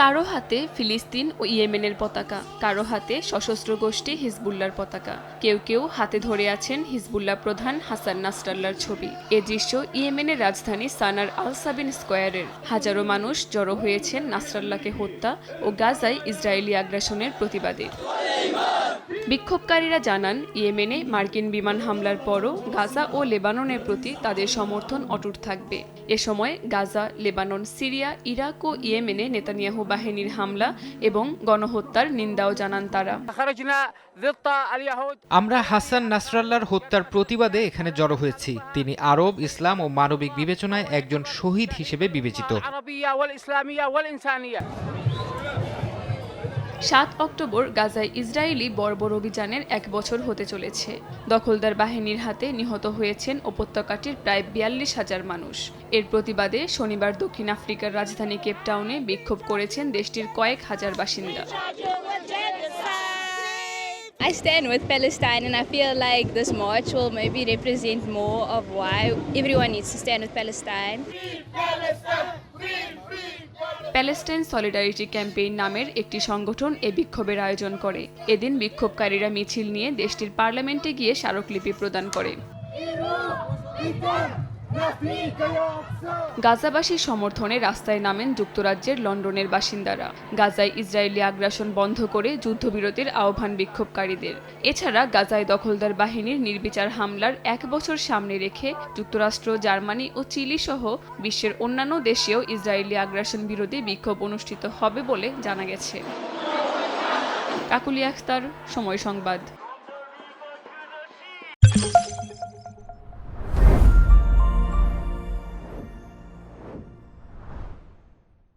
কারও হাতে ফিলিস্তিন ও ইয়েমেনের পতাকা, কারও হাতে সশস্ত্র গোষ্ঠী হিজবুল্লার পতাকা। কেউ কেউ হাতে ধরে আছেন হিজবুল্লাহ প্রধান হাসান নাস্টাল্লার ছবি। এ দৃশ্য ইয়েমেনের রাজধানী সানার আল সাবিন স্কোয়ারের। হাজারো মানুষ জড়ো হয়েছেন নাসরাল্লাহকে হত্যা ও গাজায় ইসরায়েলি আগ্রাসনের প্রতিবাদে। বিক্ষোভকারীরা জানান, ইয়েমেনে মার্কিন বিমান হামলার পরও গাজা ও লেবাননের প্রতি তাদের সমর্থন অটুট থাকবে। এ সময় গাজা, লেবানন, সিরিয়া, ইরাক ও ইয়েমেনে নেতানিয়াহু বাহিনীর হামলা এবং গণহত্যার নিন্দাও জানান তারা। আমরা হাসান নাসরাল্লার হত্যার প্রতিবাদে এখানে জড়ো হয়েছি। তিনি আরব, ইসলাম ও মানবিক বিবেচনায় একজন শহীদ হিসেবে বিবেচিত। সাত অক্টোবর গাজায় ইসরায়েলি বর্বর অভিযানের এক বছর হতে চলেছে। দখলদার বাহিনীর হাতে নিহত হয়েছেন উপত্যকাটির প্রায় বিয়াল্লিশ হাজার মানুষ। এর প্রতিবাদে শনিবার দক্ষিণ আফ্রিকার রাজধানী কেপটাউনে বিক্ষোভ করেছেন দেশটির কয়েক হাজার বাসিন্দা। I stand with Palestine, and I feel like this march will maybe represent more of why everyone needs to stand with Palestine. Palestine solidarity campaign নামের একটি সংগঠন এ বিক্ষোভের আয়োজন করে। এদিন বিক্ষোভকারীরা মিছিল নিয়ে দেশটির পার্লামেন্টে গিয়ে স্মারকলিপি প্রদান করে। গাজাবাসীর সমর্থনে রাস্তায় নামেন যুক্তরাজ্যের লন্ডনের বাসিন্দারা। গাজায় ইসরায়েলি আগ্রাসন বন্ধ করে যুদ্ধবিরতির আহ্বান বিক্ষোভকারীদের। এছাড়া গাজায় দখলদার বাহিনীর নির্বিচার হামলার এক বছর সামনে রেখে যুক্তরাষ্ট্র, জার্মানি ও চিলি সহ বিশ্বের অন্যান্য দেশেও ইসরায়েলি আগ্রাসন বিরোধী বিক্ষোভ অনুষ্ঠিত হবে বলে জানা গেছে। কাকুলি আখতার, সময় সংবাদ।